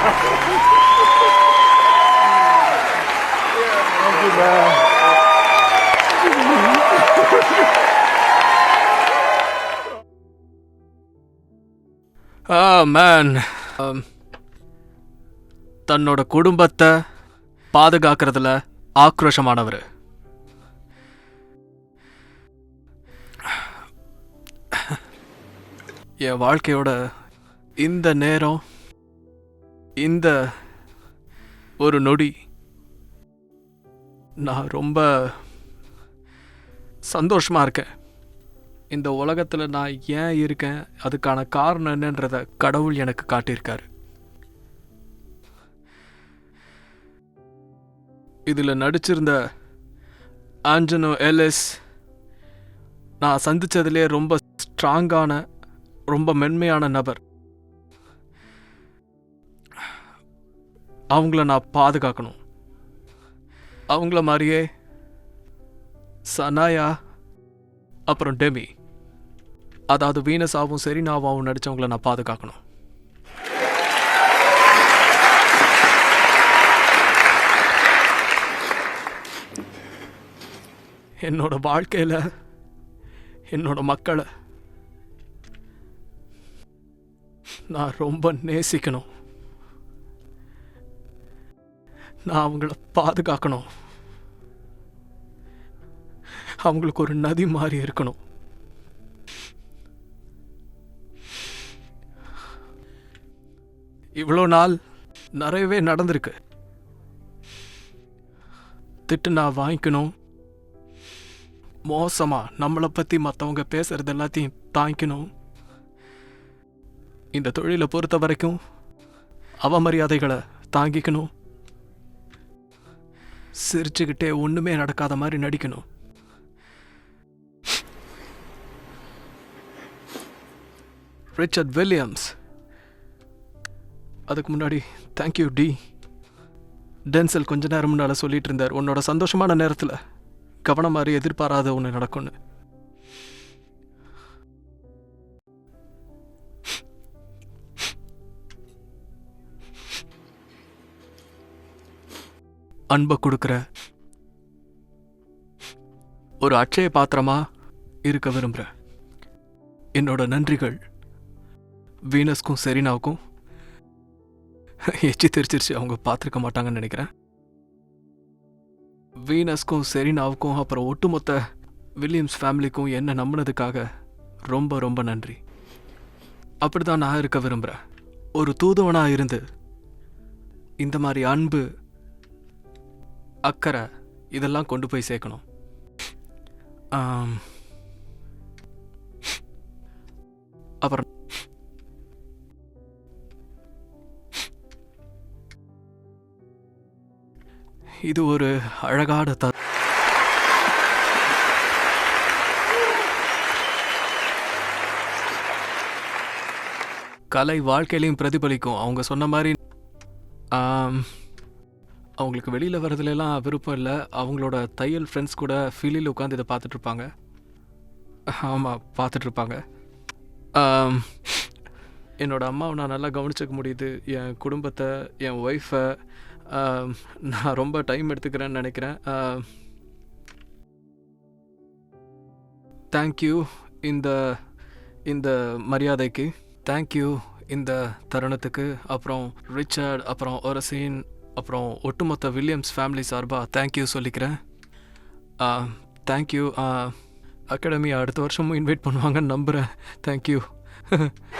Thank you, man. Man தன்னோட குடும்பத்தை பாதுகாக்கிறதுல ஆக்ரோஷமானவர் என் வாழ்க்கையோட இந்த நேரம் இந்த ஒரு நொடி. நான் ரொம்ப சந்தோஷமாக இருக்கேன். இந்த உலகத்தில் நான் ஏன் இருக்கேன்? அதுக்கான காரணம் என்னன்றத கடவுள் எனக்கு காட்டியிருக்காரு. இதில் நடிச்சிருந்த ஆஞ்சனோ எல்எஸ் நான் சந்திச்சதுலேயே ரொம்ப ஸ்ட்ராங்கான ரொம்ப மென்மையான நபர். அவங்கள நான் பாதுகாக்கணும். அவங்கள மாதிரியே சனாயா அப்புறம் டெமி. அதாவது வீனஸாவும் செரினாவாவும் நடித்தவங்கள நான் பாதுகாக்கணும். என்னோட வாழ்க்கையில் என்னோட மக்களை நான் ரொம்ப நேசிக்கணும். நான் அவங்கள பாதுகாக்கணும். அவங்களுக்கு ஒரு நதி மாதிரி இருக்கணும். இவ்வளோ நாள் நிறையவே நடந்திருக்கு. திட்டு நான் வாங்கிக்கணும். மோசமாக நம்மளை பற்றி மற்றவங்க பேசுறது எல்லாத்தையும் தாங்கிக்கணும். இந்த தொழிலை பொறுத்த வரைக்கும் அவமரியாதைகளை தாங்கிக்கணும். சிரிச்சுக்கிட்டே ஒன்றுமே நடக்காத மாதிரி நடிக்கணும். ரிச்சர்ட் வில்லியம்ஸ் அதுக்கு முன்னாடி தேங்க்யூ டி டென்சல் கொஞ்ச நேரம் முன்னால் சொல்லிட்டு இருந்தார் உன்னோட சந்தோஷமான நேரத்தில் கவனம் மாதிரி எதிர்பாராத ஒன்று நடக்கும்னு. அன்பை கொடுக்குற ஒரு அட்சய பாத்திரமா இருக்க விரும்புகிறேன் என்னோட நன்றிகள் வீனஸ்க்கும் செரீனாவுக்கும். எச்சி தெரிச்சிருச்சு அவங்க பார்த்துருக்க மாட்டாங்கன்னு நினைக்கிறேன். வீனஸ்க்கும் செரீனாவுக்கும் அப்புறம் ஒட்டுமொத்த வில்லியம்ஸ் ஃபேமிலிக்கும் என்ன நம்பினதுக்காக ரொம்ப ரொம்ப நன்றி. அப்படிதான் நான் இருக்க விரும்புகிறேன் ஒரு தூதுவனாக இருந்து இந்த மாதிரி அன்பு அக்கறை இதெல்லாம் கொண்டு போய் சேர்க்கணும். அப்புறம் இது ஒரு அழகான த கலை வாழ்க்கையிலையும் பிரதிபலிக்கும். அவங்க சொன்ன மாதிரி அவங்களுக்கு வெளியில் வரதுலலாம் விருப்பம் இல்லை. அவங்களோட தையல் ஃப்ரெண்ட்ஸ் கூட ஃபீலில் உட்காந்து இதை பார்த்துட்ருப்பாங்க. ஆமாம் பார்த்துட்ருப்பாங்க. என்னோடய அம்மாவை நான் நல்லா கவனிச்சிக்க முடியுது. என் குடும்பத்தை என் ஒய்ஃபை நான் ரொம்ப டைம் எடுத்துக்கிறேன்னு நினைக்கிறேன். தேங்க்யூ இந்த இந்த மரியாதைக்கு. தேங்க்யூ இந்த தருணத்துக்கு. அப்புறம் ரிச்சர்ட் அப்புறம் ஒரசீன் அப்புறம் ஒட்டுமொத்த வில்லியம்ஸ் ஃபேமிலி சார்பாக தேங்க்யூ சொல்லிக்கிறேன். தேங்க்யூ அகாடமி அடுத்த வருஷமும் இன்வைட் பண்ணுவாங்கன்னு நம்புகிறேன் தேங்க்யூ